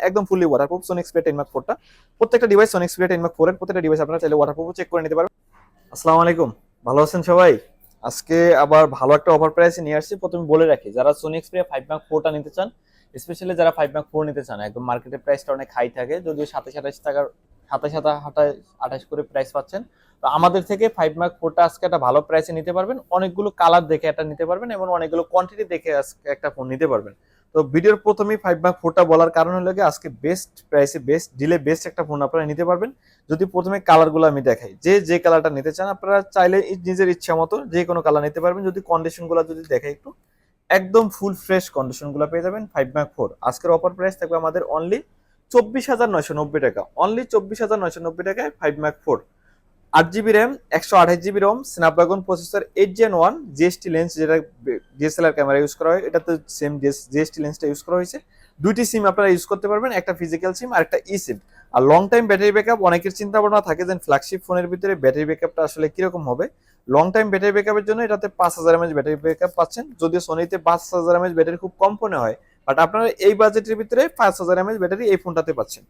একদম fully waterproof Sony Xperia ten mark ফোরটা প্রত্যেকটা device Sony Xperia ten mark four এর প্রত্যেকটা ডিভাইস আপনারা চাইলে ওয়াটারপ্রুফ চেক করে নিতে পারবেন। আসসালামু আলাইকুম। ভালো আছেন সবাই? আজকে আবার ভালো একটা অফার প্রাইসে নিয়ে আসছি। প্রথমে বলে রাখি, যারা সোনিক স্প্রে ফাইভ মার্ক ফোরটা নিতে চান স্পেশালি যারা ফাইভ মার্ক ফোর নিতে চান, একদম মার্কেটের প্রাইসটা অনেক হাই থাকে, যদিও সাতাশ, আঠাশ টাকার, সাতাশ সাতাশ আঠাশ আঠাশ করে প্রাইস পাচ্ছেন। তো আমাদের থেকে ফাইভ মার্ক ফোরটা আজকে একটা ভালো প্রাইসে নিতে পারবেন। অনেকগুলো কালার দেখে একটা নিতে পারবেন এবং অনেকগুলো কোয়ান্টিটি দেখে আজকে একটা ফোন নিতে পারবেন। তো ভিডিওর প্রথমেই ফাইভ মার্ক ফোরটা বলার কারণ হলো আজকে বেস্ট প্রাইসে বেস্ট ডিলে বেস্ট একটা ফোন আপনারা নিতে পারবেন। যদি প্রথমে কালারগুলো আমি দেখাই, যে যে কালারটা নিতে চান আপনারা চাইলে নিজের ইচ্ছা মতো যে কোনো কালার নিতে পারবেন। যদি কন্ডিশনগুলো যদি দেখাই একটু, একদম ফুল ফ্রেশ কন্ডিশনগুলো পেয়ে যাবেন ফাইভ মার্ক ফোর আজকের অফার প্রাইস থাকবে আমাদের অনলি চব্বিশ হাজার নয়শো নব্বই টাকা। অনলি চব্বিশ হাজার নয়শো নব্বই টাকায় ফাইভ মার্ক ফোর আট জিবি র্যাম, একশো আঠাশ GB ROM Snapdragon processor eight gen one GST lens যেটা ডিএসএলআর ক্যামেরা ইউজ করা হয়, এটাতে সেম জিএসটি লেন্সটা ইউজ করা হয়েছে। দুইটি সিম আপনারা ইউজ করতে পারবেন, একটা ফিজিক্যাল সিম আর একটা ই সিম আর লং টাইম ব্যাটারি ব্যাকআপ অনেকের চিন্তা ভাবনা থাকে যে ফ্ল্যাগশিপ ফোনের ভিতরে ব্যাটারি ব্যাকআপটা আসলে কীরকম হবে। লং টাইম ব্যাটারি ব্যাকআপের জন্য এটাতে পাঁচ হাজার এমএচ ব্যাটারি ব্যাকআপ পাচ্ছেন। যদিও সোনিতে পাঁচ হাজার এমএচ ব্যাটারি খুব কম ফোনে হয় বাট আপনারা এই বাজেটের ভিতরে পাঁচ হাজার এমএচ ব্যাটারি এই ফোনটাতে পাচ্ছেন।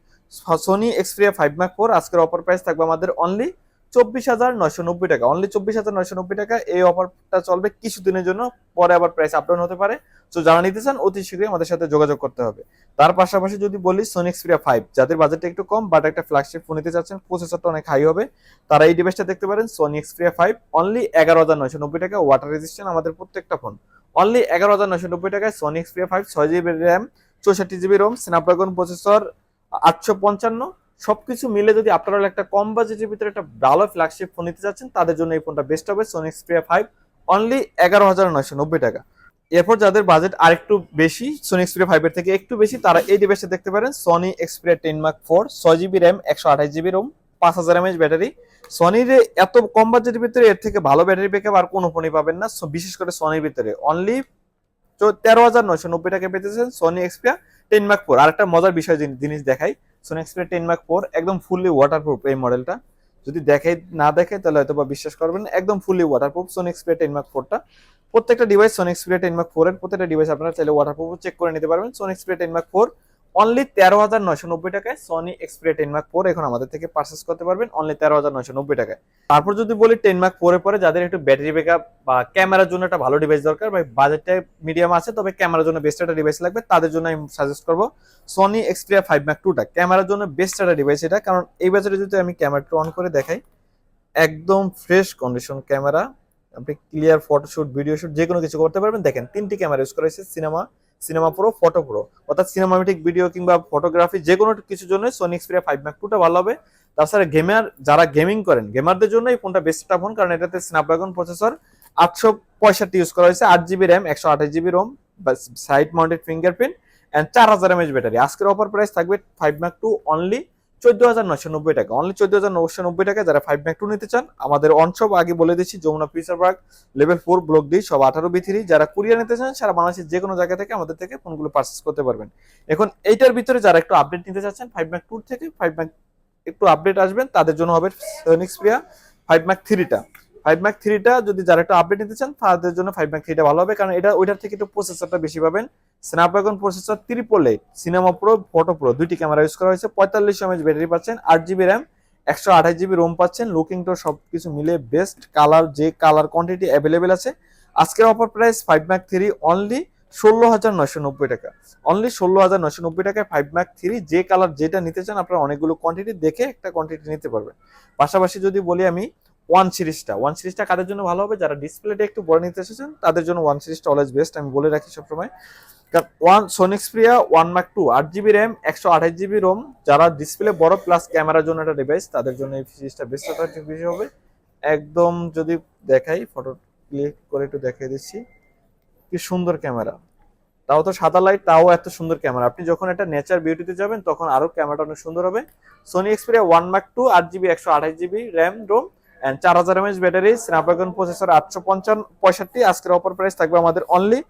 Sony Xperia five mark four আজকের অফার প্রাইস থাকবে আমাদের অনলি চব্বিশ হাজার নয়শো নব্বই টাকা। অনলি চব্বিশ হাজার নয়শো নব্বই টাকা এই অফারটা চলবে কিছুদিনের জন্য। পরে আবার প্রাইস আপডাউন হতে পারে। তো যারা নিতে চান, অতি শীঘ্রই আমাদের সাথে যোগাযোগ করতে হবে। তার পাশাপাশি যদি বলি সোনি এক্সপ্রিয়া ফাইভ যাদের বাজেটটা একটু কম বাট একটা ফ্ল্যাগশিপ ফোন নিতে চাচ্ছেন প্রসেসরটা অনেক হাই হবে। তারা এই ডিভাইসটা দেখতে পারেন সোনি এক্সপ্রিয়া ফাইভ অনলি এগারো হাজার নয়শো নব্বই টাকা ওয়াটার রেজিস্ট্যান্ট আমাদের প্রত্যেকটা ফোন অনলি এগারো হাজার নয়শো নব্বই টাকায় সোনি এক্সপ্রিয়া ফাইভ ছয় জিবি র্যাম চৌষট্টি জিবি রোম স্ন্যাপড্রাগন প্রসেসর আটশো পঞ্চান্ন সবকিছু মিলে যদি আপনারা একটা কম বাজেটের ভিতরে একটা ভালো ফ্ল্যাগশিপ ফোন নিতে চাচ্ছেন, তাদের জন্য এই ফোনটা বেস্ট হবে সোনি এক্সপ্রিয়া ফাইভ অনলি এগারো হাজার নয়শো নব্বই টাকা। এরপর যাদের বাজেট আরেকটু বেশি সোনি এক্সপ্রিয়া ফাইভের থেকে একটু বেশি, তারা এই ডিভাইসটা দেখতে পারেন Sony Xperia ten mark four ছয় জিবি র্যাম একশো আঠাশ জিবি রোম পাঁচ হাজার এমএচ ব্যাটারি সনির এত কম বাজেটের ভিতরে এর থেকে ভালো ব্যাটারি ব্যাকআপ আর কোনো ফোনই পাবেন না বিশেষ করে সনির ভিতরে। অনলি তেরো হাজার নয়শো নব্বই টাকা পেতেছেন Sony Xperia ten mark four আর একটা মজার বিষয় জিনি- জিনিস দেখাই Sony Xperia ten mark four একদম ফুললি ওয়াটারপ্রুফ এই মডেলটা যদি দেখাই, না দেখে তাহলে হয়তো বা বিশ্বাস করবেন একদম fully waterproof Sony Xperia ten mark ফোরটা প্রত্যেকটা device Sony Xperia ten mark four এর প্রত্যেকটা ডিভাইস আপনারা চাইলে ওয়াটারপ্রুফ চেক করে নিতে পারবেন। Sony Xperia ten mark four only তেরো হাজার নয়শো নব্বই টাকায় Sony Xperia ten mark four এখন আমাদের থেকে পারচেস করতে পারবেন। অনলি তেরো হাজার নয়শো নব্বই টাকায়। তারপর যদি বলি টেন মার্ক ফোর পরে যাদের একটু ব্যাটারি ব্যাকআপ বা ক্যামেরার জন্য একটা ভালো ডিভাইস দরকার, বা বাজেটটা মিডিয়াম আছে, তবে ক্যামেরার জন্য বেস্ট একটা ডিভাইস লাগবে, তাদের জন্য আমি সাজেস্ট করব সনি এক্সপ্রিয়া ফাইভ ম্যাক টুটা ক্যামেরার জন্য বেস্ট একটা ডিভাইস এটা, কারণ এই বাজারে যদি আমি ক্যামেরাটা অন করে দেখাই, একদম ফ্রেশ কন্ডিশন ক্যামেরা আপনি ক্লিয়ার ফটোশুট ভিডিও শুট যে কোনো কিছু করতে পারবেন। দেখেন, তিনটি ক্যামেরা ইউজ করা হয়েছে cinema cinema pro photo pro অর্থাৎ সিনেমামেটিক ভিডিও কিংবা ফটোগ্রাফি যে কোনো কিছুর জন্য সোনি এক্সপিরিয়া ফাইভ ম্যাক টুটা ভালো হবে। তাছাড়া গেমার যারা গেমিং করেন গেমারদের জন্য এই ফোনটা বেস্ট ফোন কারণ এটাতে স্ন্যাপড্রাগন প্রসেসর আটশো পঁয়ষট্টি ইউজ করা হয়েছে, আট জিবি র্যাম একশো আঠাশ GB ROM side mounted fingerprint and চার হাজার এমএচ ব্যাটারি আজকের অফার প্রাইস থাকবে ফাইভ ম্যাক টু অনলি চোদ্দ হাজার নয়শো নব্বই টাকা। অনলি চোদ্দ হাজার নয়শো নব্বই টাকা যারা ফাইভ ম্যাক টু নিতে চান, আমাদের অনসব আগে বলে দিচ্ছি, Jamuna future park level four block D সব আঠারো বি থ্রি যারা কুরিয়ার নিতে চান, সারা বাংলাদেশের যে কোনো জায়গা থেকে আমাদের থেকে ফোনগুলো পারচেস করতে পারবেন। এখন এইটার ভিতরে যারা একটু আপডেট নিতে চাচ্ছেন ফাইভ ম্যাক টুর থেকে ফাইভ ম্যাক একটু আপডেট আসবেন, তাদের জন্য হবে সনিক্স প্রিয়া ফাইভ ম্যাক থ্রিটা ফাইভ ম্যাক থ্রিটা যদি যারা একটু আপডেট নিতে চান, তাদের জন্য ফাইভ ম্যাক থ্রিটা ভালো হবে। কারণ এটা, ওইটার থেকে একটু প্রসেসরটা বেশি পাবেন। Snapdragon processor triple eight cinema pro photo pro দুইটি ক্যামেরা ইউজ করা হয়েছে। পঁয়তাল্লিশ এমএচ ব্যাটারি পাচ্ছেন, আট জিবি র্যাম একশো আঠাশ জিবি রোম পাচ্ছেন। লুকিং তো সবকিছু মিলে বেস্ট কালার যে কালার কোয়ান্টিটি অ্যাভেলেবেল আছে। আজকের offer price five mark three only ষোলো হাজার নয়শো নব্বই টাকা। অনলি ষোলো হাজার নয়শো নব্বই টাকায় ফাইভ ম্যাক থ্রি যে কালার যেটা নিতে চান, আপনারা অনেকগুলো কোয়ান্টিটি দেখে একটা কোয়ান্টিটি নিতে পারবেন। পাশাপাশি যদি বলি আমি ওয়ান সিরিজটা ওয়ান সিরিজটা কাদের জন্য ভালো হবে? যারা ডিসপ্লেটা একটু বড় নিতে এসেছেন, তাদের জন্য ওয়ান সিরিজটা অলওয়েজ বেস্ট আমি বলে রাখি সবসময়। কারণ one Sony Xperia one mark two আট জিবি র্যাম একশো আঠাশ জিবি রোম যারা ডিসপ্লে বড় প্লাস ক্যামেরার জন্য একটা ডিভাইস তাদের জন্য এই সিরিজটা বেস্ট বেশি হবে। একদম যদি দেখাই ফটো ক্লিক করে একটু দেখিয়ে দিচ্ছি। কি সুন্দর ক্যামেরা তাও তো সাদা লাইট তাও এত সুন্দর ক্যামেরা আপনি যখন একটা নেচার বিউটিতে যাবেন, তখন আরও ক্যামেরাটা অনেক সুন্দর হবে। Sony Xperia one mark two আট জিবি একশো আঠাশ জিবি র্যাম রোম চার হাজার এমএচ ব্যাটারি স্ন্যাপড্রাগন প্রসেসর আটশো পঞ্চান্ন, পঁয়ষট্টি, আজকের অফার প্রাইস থাকবে আমাদের অনলি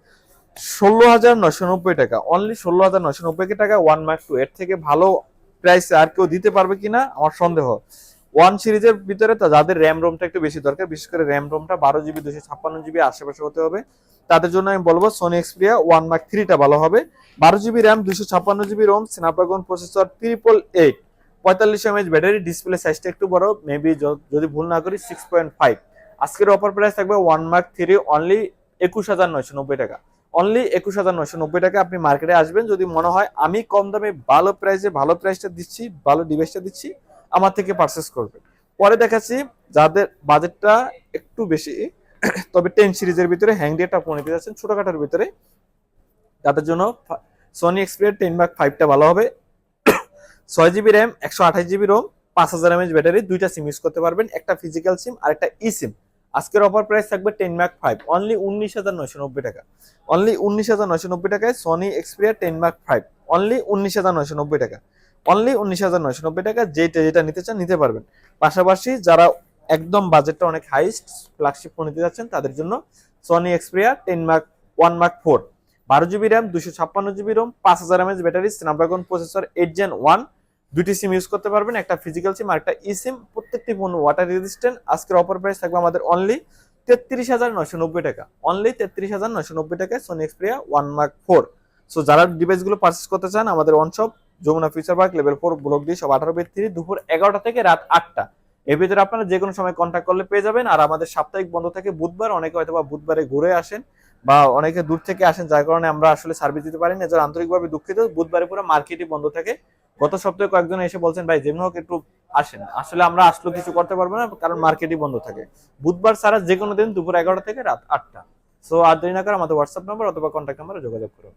ষোলো হাজার নয়শো নব্বই টাকা। অনলি ষোলো হাজার নয়শো নব্বই টাকা? ওয়ান ম্যাক টু এর থেকে ভালো প্রাইসে আর কেউ দিতে পারবে কিনা? আমার সন্দেহ। ওয়ান সিরিজের ভিতরে যাদের র্যাম রোমটা একটু বেশি দরকার, বিশেষ করে র্যাম রোমটা বারো জিবি দুশো ছাপ্পান্ন জিবি আশেপাশে হতে হবে। তাদের জন্য আমি বলব সোনি এক্সপিরিয়া ওয়ান মার্ক থ্রিটা ভালো হবে। বারো জিবি র্যাম দুশো ছাপ্পান্ন GB ROM Snapdragon processor triple eight পঁয়তাল্লিশ এমএচ ব্যাটারি ডিসপ্লে সাইজটা একটু বড় মেবি যদি ভুল না করি সিক্স পয়েন্ট ফাইভ আজকের অফার প্রাইস থাকবে ওয়ান মার্ক থ্রি অনলি একুশ হাজার নয়শো নব্বই টাকা। অনলি একুশ হাজার নয়শো নব্বই টাকা আপনি মার্কেটে আসবেন, যদি মনে হয় আমি কম দামে ভালো প্রাইসে ভালো প্রাইসটা দিচ্ছি, ভালো ডিভাইসটা দিচ্ছি, আমার থেকে পারচেস করবেন পরে দেখাচ্ছি যাদের বাজেটটা একটু বেশি, তবে টেন সিরিজের ভিতরে হ্যাং ফোন নিতে যাচ্ছেন, ছোটখাটোর ভিতরে। তাদের জন্য সোনি এক্সপিরিয়া টেন মার্ক ফাইভটা ভালো হবে ছয় জিবি র্যাম একশো আঠাশ জিবি রোম পাঁচ হাজার এমএচ ব্যাটারি, দুইটা সিম ইউজ করতে পারবেন, একটা ফিজিক্যাল সিম আর একটা ই সিম আজকের অফার প্রাইস থাকবে টেন মার্ক ফাইভ অনলি উনিশ হাজার নয়শো নব্বই টাকা। অনলি উনিশ হাজার নয়শো নব্বই টাকায় Sony Xperia ten mark five only উনিশ হাজার নয়শো নব্বই টাকা। অনলি উনিশ হাজার নয়শো নব্বই টাকা যেটা যেটা নিতে চান নিতে পারবেন। পাশাপাশি যারা একদম বাজেটটা অনেক হাইস্ট ফ্ল্যাগশিপ ফোন নিতে যাচ্ছেন, তাদের জন্য Sony Xperia ten mark one mark four বারো জিবি র্যাম দুশো ছাপ্পান্ন জিবি রোম পাঁচ হাজার mAh battery Snapdragon processor eight Gen one দুটি সিম ইউজ করতে পারবেন, একটা ফিজিক্যাল সিম আর একটা ই সিম প্রত্যেকটি ফোন ওয়াটার রেজিস্ট্যান্ট আজকের অফার প্রাইস থাকবে আমাদের অনলি তেত্রিশ হাজার নয়শো নব্বই টাকা। অনলি তেত্রিশ হাজার নয়শো নব্বই টাকায় Sony Xperia one mark four so যারা ডিভাইসগুলো পারচেস করতে চান, আমাদের one shop Jamuna future park level four block দিয়ে সব আঠারো বেদ দুপুর এগারোটা থেকে রাত আটটা। এর ভিতরে আপনারা যে কোনো সময় কন্ট্যাক্ট করলে পেয়ে যাবেন, আর আমাদের সাপ্তাহিক বন্ধ থাকে বুধবার, অনেকে হয়তো বা বুধবারে ঘুরে আসেন বা অনেকে দূর থেকে আসেন, যার কারণে আমরা আসলে সার্ভিস দিতে পারি না। যারা আন্তরিকভাবে দুঃখিত, বুধবারে পুরো মার্কেটই বন্ধ থাকে। গত সপ্তাহে কয়েকজন এসে বলছেন, ভাই, যেমন হোক একটু আসেন। আসলে আমরা আসলেও কিছু করতে পারব না, কারণ মার্কেটই বন্ধ থাকে। বুধবার সারা যে কোনো দিন দুপুর এগারোটা থেকে রাত আটটা। সো আর দেরি না করে আমাদের হোয়াটসঅ্যাপ নাম্বার অথবা কন্ট্যাক্ট নাম্বারে যোগাযোগ করুন।